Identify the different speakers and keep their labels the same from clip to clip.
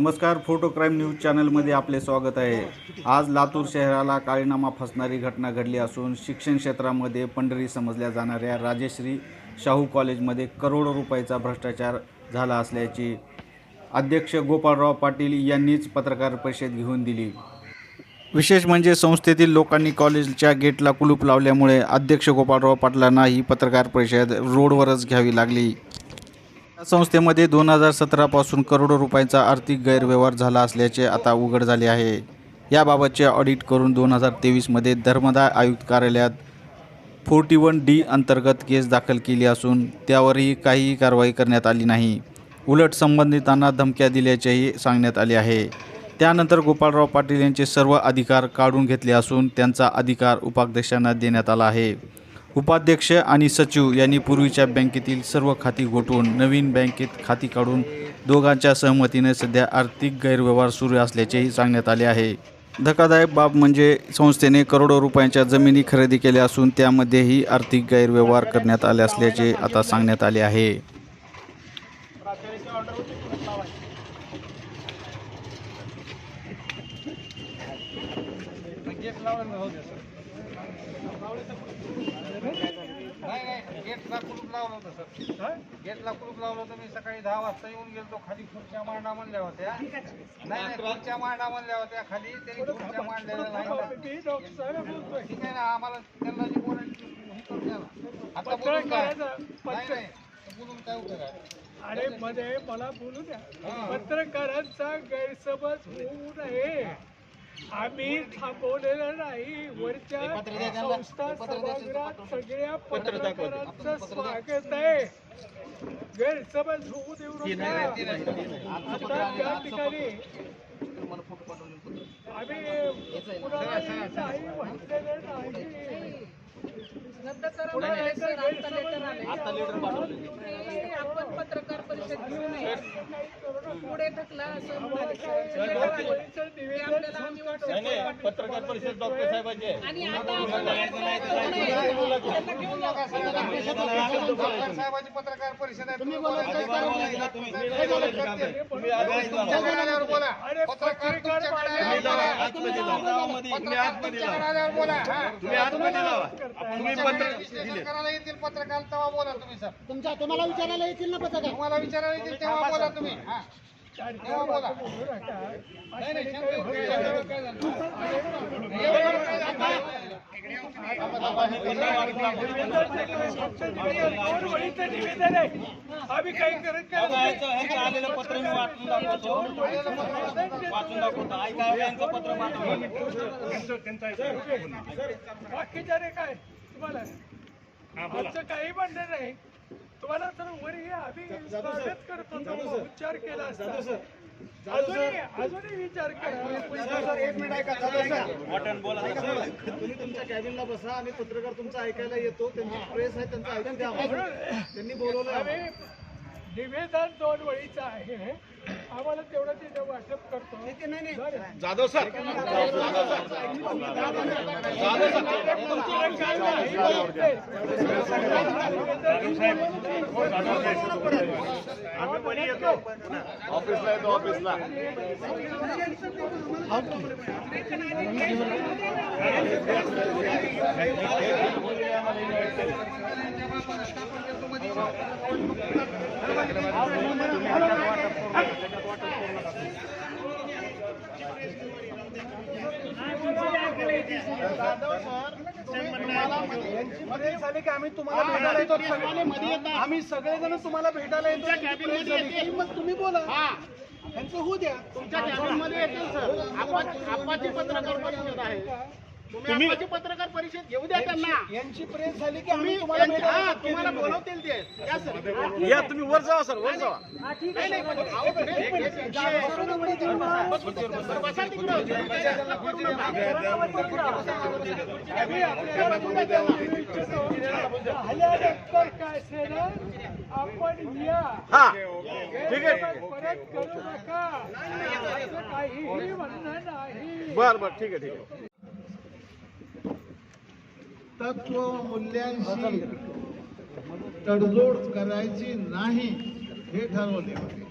Speaker 1: नमस्कार photo crime news चॅनलमध्ये आपले स्वागत आहे. आज लातूर शहराला काळीनामा फसणारी घटना घडली असून शिक्षण क्षेत्रामध्ये पंढरी समजल्या जाणाऱ्या राजेश्री शाहू कॉलेजमध्ये करोडो रुपयाचा भ्रष्टाचार झाला असल्याची अध्यक्ष गोपाळराव पाटील यांनीच पत्रकार परिषद घेऊन दिली. विशेष म्हणजे संस्थेतील लोकांनी कॉलेजच्या गेटला कुलूप लावल्यामुळे अध्यक्ष गोपाळराव पाटलांना ही पत्रकार परिषद रोडवरच घ्यावी लागली. संस्थेमध्ये दोन हजार सतरापासून करोडो रुपयांचा आर्थिक गैरव्यवहार झाला असल्याचे आता उघड झाले आहे. याबाबतचे ऑडिट करून दोन हजार तेवीसमध्ये धर्मदाय आयुक्त कार्यालयात फोर्टी वन डी अंतर्गत केस दाखल केली असून त्यावरही काहीही कारवाई करण्यात आली नाही. उलट संबंधितांना धमक्या दिल्याचेही सांगण्यात आले आहे. त्यानंतर गोपाळराव पाटील यांचे सर्व अधिकार काढून घेतले असून त्यांचा अधिकार उपाध्यक्षांना देण्यात आला आहे. उपाध्यक्ष आणि सचिव यांनी पूर्वीच्या बँकेतील सर्व खाती गोठवून नवीन बँकेत खाती काढून दोघांच्या सहमतीने सध्या आर्थिक गैरव्यवहार सुरू असल्याचेही सांगण्यात आले आहे. धक्कादायक बाब म्हणजे संस्थेने करोडो रुपयांच्या जमिनी खरेदी केल्या असून त्यामध्येही आर्थिक गैरव्यवहार करण्यात आले असल्याचे आता सांगण्यात आले आहे.
Speaker 2: नाही नाही. गेटला कुलूप लावलं होतं सर. गेटला कुलूप लावलं होतं मी सकाळी दहा वाजता येऊन गेलो खाली खुर्च्या मांडा म्हणल्या होत्या. नाही नाही खुर्च्या मांडा म्हणल्या होत्या खाली. त्यांनी खुर्च्या मांडलेल्या नाही. ठीक आहे ना आम्हाला त्यांना जी बोलायची हे. आता बोलून काय? नाही नाही. बोलून काय उपयोग आहे?
Speaker 3: अरे मध्ये मला बोलू द्या.
Speaker 2: हा.
Speaker 3: पत्रकारांचा गैरसमज होऊ नये. आम्ही थांबवलेलं नाही. वरच्या संस्था सभागृहात सगळ्या पत्रकारांचं स्वागत आहे. गैरसमज होऊ देऊ नका. आता त्या ठिकाणी आम्ही कुणालाही नाही म्हटलेलं नाही. गैरसमज
Speaker 4: आपण पत्रकार परिषद घेऊ नये. पुढे ढकला असं आपल्याला आम्ही व्हॉट्सअप
Speaker 5: पत्रकार परिषद डॉक्टर साहेबांची. आहे
Speaker 4: आणि आता आपण त्यांना घेऊन जाऊ.
Speaker 2: डॉक्टर साहेबाची पत्रकार परिषद आहे. तुम्ही बोला
Speaker 3: अरे
Speaker 2: पत्रकार
Speaker 3: पत्रकार
Speaker 2: तुमच्याकडे आल्यावर बोला. पत्रकार तुमच्याकडे आल्यावर बोला. हा.
Speaker 5: तुम्ही आतमध्ये लावा. तुम्ही
Speaker 2: येतील पत्रकार तेव्हा बोला तुम्ही सर.
Speaker 6: तुमच्या तुम्हाला विचारायला येतील ना पत्रकार?
Speaker 2: तुम्हाला विचारायला येतील तेव्हा बोला तुम्ही. हा. तेव्हा बोला. नाही नाही
Speaker 3: निवेदन आहे आम्ही काही करत नाही
Speaker 5: आलेलं पत्र मी वाचून दाखवतो वाचून दाखवतो ऐका यांचं पत्र वाचून
Speaker 3: बाकीच्या रे काय तुम्हाला. आमचं काही म्हणणं नाही. तुम्हाला तर वर हे आम्ही स्वागत करतो. उच्चार केला असता. अजूनही अजूनही विचार करा.
Speaker 6: एक मिनिट ऐका दादा ऐका.
Speaker 5: वाटण बोला.
Speaker 6: तुम्ही तुमच्या कॅबिनला बसा. आम्ही पत्रकार तुमचा ऐकायला येतो. त्यांची प्रेस आहे त्यांचं ऐकून द्या. त्यांनी बोलवलं
Speaker 3: आम्ही निवेदन दोन वळीचं आहे. आम्हाला तेवढं तिथे वाटप करतो.
Speaker 5: जाधव सर. ऑफिसला येतो ऑफिसला.
Speaker 6: मध्ये झाले की आम्ही तुम्हाला भेटायला येतो. सगळे आम्ही सगळेजण तुम्हाला भेटायला येतो मग तुम्ही बोला त्यांचं होऊ द्या. तुमच्या कॅबिनमध्ये येतील सर आपाची पत्रकार परिषद आहे. तुम्ही पत्रकार परिषद घेऊ द्या त्यांना यांची प्रेस झाली की आम्ही तुम्हाला भेटायला तुम्हाला बोलवतील ते या सर
Speaker 5: या तुम्ही वर जावा सर वर जावा
Speaker 6: नाही, नाही, पण अहो, बसा तिकडं.
Speaker 3: आम्ही इच्छितो. आपण या
Speaker 5: हा ठीक आहे
Speaker 3: परत करू नका असं काहीही म्हणणं नाही
Speaker 5: बर बर ठीक आहे ठीक आहे
Speaker 7: तत्व मूल्यांशी तडजोड करायची नाही हे ठरवले होते.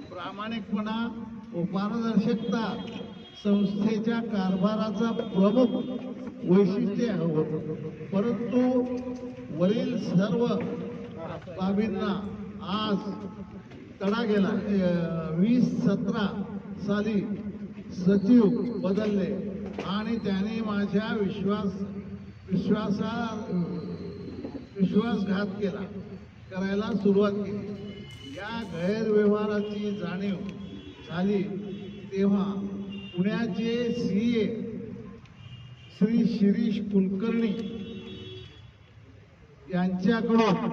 Speaker 7: प्रामाणिकपणा व पारदर्शकता संस्थेच्या कारभाराचा प्रमुख वैशिष्ट्य होतं. परंतु वरील सर्व बाबींना आज तडा गेला. वीस सतरा साली सचिव बदलले आणि त्याने माझ्या विश्वास विश्वासा विश्वासघात केला. करायला सुरुवात केली. या गैरव्यवहाराची जाणीव झाली तेव्हा पुण्याचे सी ए श्री शिरीष कुलकर्णी यांच्याकडून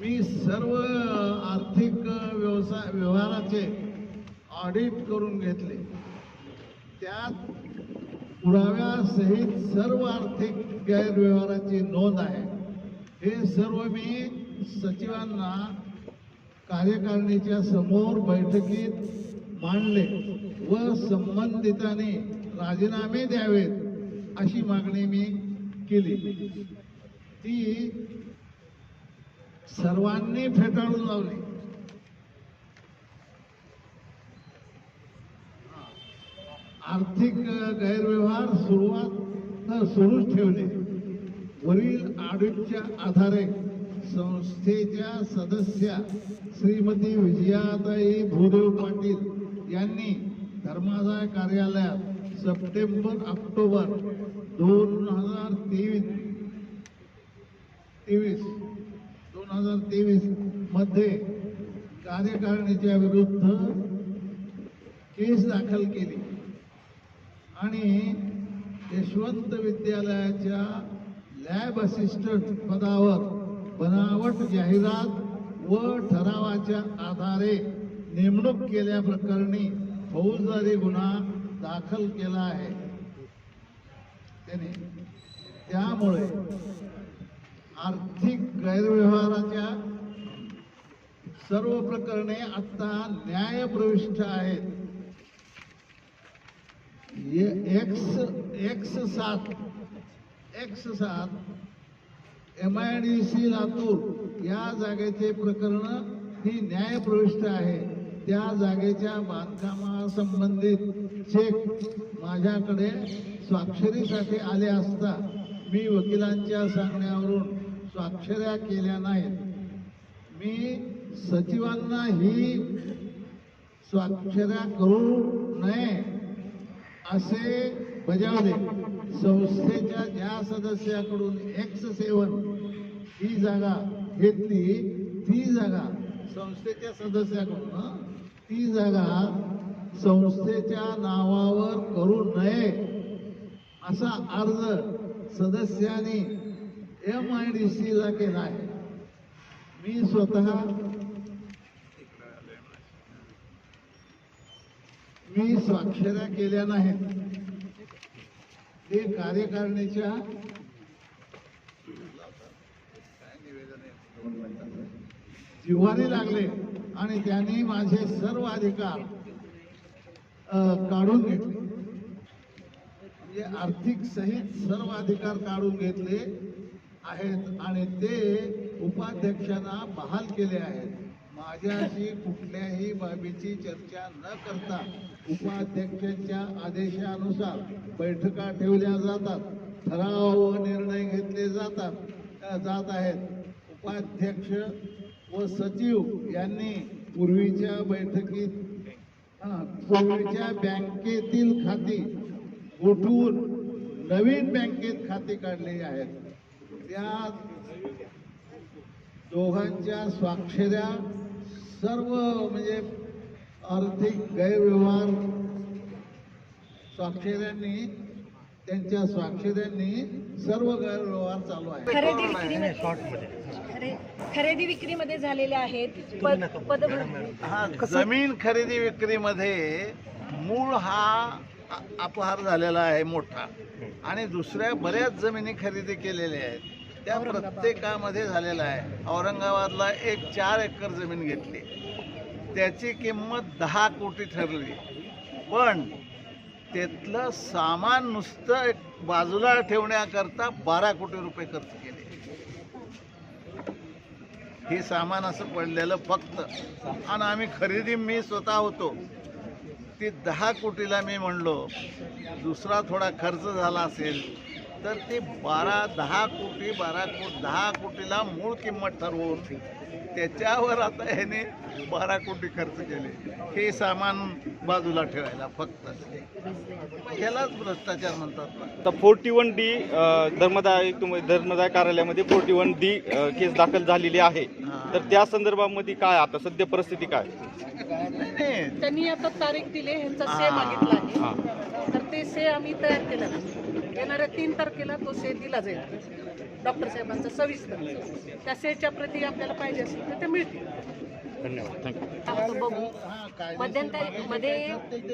Speaker 7: मी सर्व आर्थिक व्यवसाय व्यवहाराचे ऑडिट करून घेतले. त्यात पुराव्यासहित सर्व आर्थिक गैरव्यवहाराची नोंद आहे. हे सर्व मी सचिवांना कार्यकारिणीच्या समोर बैठकीत मांडले व संबंधितांनी राजीनामे द्यावेत अशी मागणी मी केली. ती सर्वांनी फेटाळून लावली. आर्थिक गैरव्यवहार सुरुवात सुरूच ठेवले. वरील ऑडिटच्या आधारे संस्थेच्या सदस्या श्रीमती विजयाताई भूदेव पाटील यांनी धर्मादाय कार्यालयात सप्टेंबर ऑक्टोबर दोन हजार तेवीस तेवीस दोन हजार तेवीसमध्ये कार्यकारिणीच्या विरुद्ध केस दाखल केली. आणि यशवंत विद्यालयाच्या लॅब असिस्टंट पदावर बनावट जाहिरात व ठरावाच्या आधारे नेमणूक केल्याप्रकरणी फौजदारी गुन्हा दाखल केला आहे. त्याने त्यामुळे आर्थिक गैरव्यवहाराच्या सर्व प्रकरणे आता न्यायप्रविष्ट आहेत. ये- एक्स एक्स सात एक्स सात M I D C Latur या जागेचे प्रकरण ही न्यायप्रविष्ट आहे. त्या जागेच्या बांधकामासंबंधित चेक माझ्याकडे स्वाक्षरीसाठी आले असता मी वकिलांच्या सांगण्यावरून स्वाक्षऱ्या केल्या नाहीत. मी सचिवांना ही स्वाक्षऱ्या करू नये. असे बजावले. संस्थेच्या ज्या सदस्याकडून एक्स सेवन ही जागा घेतली ती जागा संस्थेच्या सदस्याकडून ती जागा संस्थेच्या नावावर करू नये असा अर्ज सदस्यांनी एम आय डी सीला केला आहे. मी स्वतः मी स्वाक्षऱ्या केल्या नाहीत. ते कार्यकारिणीच्या जिव्हारी लागले आणि त्यांनी माझे सर्व अधिकार काढून घेतले. म्हणजे आर्थिक सहित सर्व अधिकार काढून घेतले आहेत आणि ते उपाध्यक्षांना बहाल केले आहेत. माझ्याशी कुठल्याही बाबीची चर्चा न करता उपाध्यक्षांच्या आदेशानुसार बैठका ठेवल्या जातात. ठराव व निर्णय घेतले जातात. जात आहेत. उपाध्यक्ष व सचिव यांनी पूर्वीच्या बैठकीत पूर्वीच्या बँकेतील खाती उठवून नवीन बँकेत खाती काढली आहेत. त्या दोघांच्या स्वाक्षऱ्या सर्व म्हणजे आर्थिक गैरव्यवहार स्वाक्षऱ्यांनी त्यांच्या स्वाक्षऱ्यांनी सर्व गैरव्यवहार चालू आहे
Speaker 4: खरेदी विक्री खरे- खरेदी विक्रीमध्ये झालेल्या आहेत. पद
Speaker 7: हा जमीन खरेदी विक्रीमध्ये मूळ हा अपहार झालेला आहे मोठा. आणि दुसऱ्या बऱ्याच जमिनी खरेदी केलेल्या आहेत. त्या प्रत्येकामध्ये झालेला आहे. औरंगाबादला एक चार एकर जमीन घेतली. त्याची किंमत दहा कोटी ठरली. पण त्यातलं सामान नुसतं एक बाजूला ठेवण्याकरता बारा कोटी रुपये खर्च केले. हे सामान असं पडलेलं फक्त. आणि आम्ही खरेदी मी स्वतः होतो. ती दहा कोटीला मी म्हणलो दुसरा थोडा खर्च झाला असेल तर ते बारा दहा कोटी बारा कोटी दहा कोटीला मूळ किंमत ठरवून त्याच्यावर आता ह्याने बारा कोटी खर्च केले. हे सामान बाजूला ठेवायला फक्त. ह्यालाच भ्रष्टाचार म्हणतात ना.
Speaker 1: आता फोर्टी वन डी धर्मदाय आयुक्त धर्मदाय कार्यालयामध्ये फोर्टी वन डी केस दाखल झालेली आहे. तर त्या संदर्भामध्ये काय आता सध्या परिस्थिती काय?
Speaker 4: त्यांनी आता तारीख दिली ह्यांचा से मागितला आहे.
Speaker 1: हां.
Speaker 4: तर ते से आम्ही तयार केलं ना. येणाऱ्या तीन तारखेला तो से दिला जाईल. डॉक्टर साहेबांचा सविस्तर. त्या सेच्या प्रती आपल्याला पाहिजे असेल तर ते मिळतील.
Speaker 8: बघू. मध्यंतरीमध्ये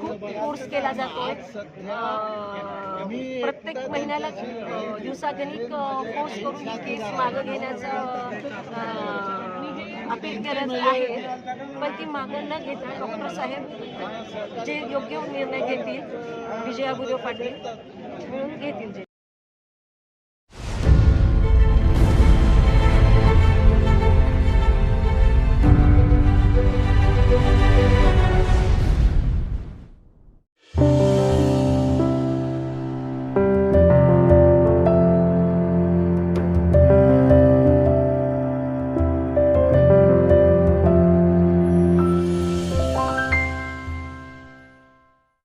Speaker 8: खूप कोर्स केला जातोय. प्रत्येक महिन्याला दिवसागणिक कोर्स करून केस मागं घेण्याचं अपील करत आहे. पण ती मागं न घेता डॉक्टर साहेब जे योग्य निर्णय घेतील विजया गुरु पाटील मिळून घेतील जे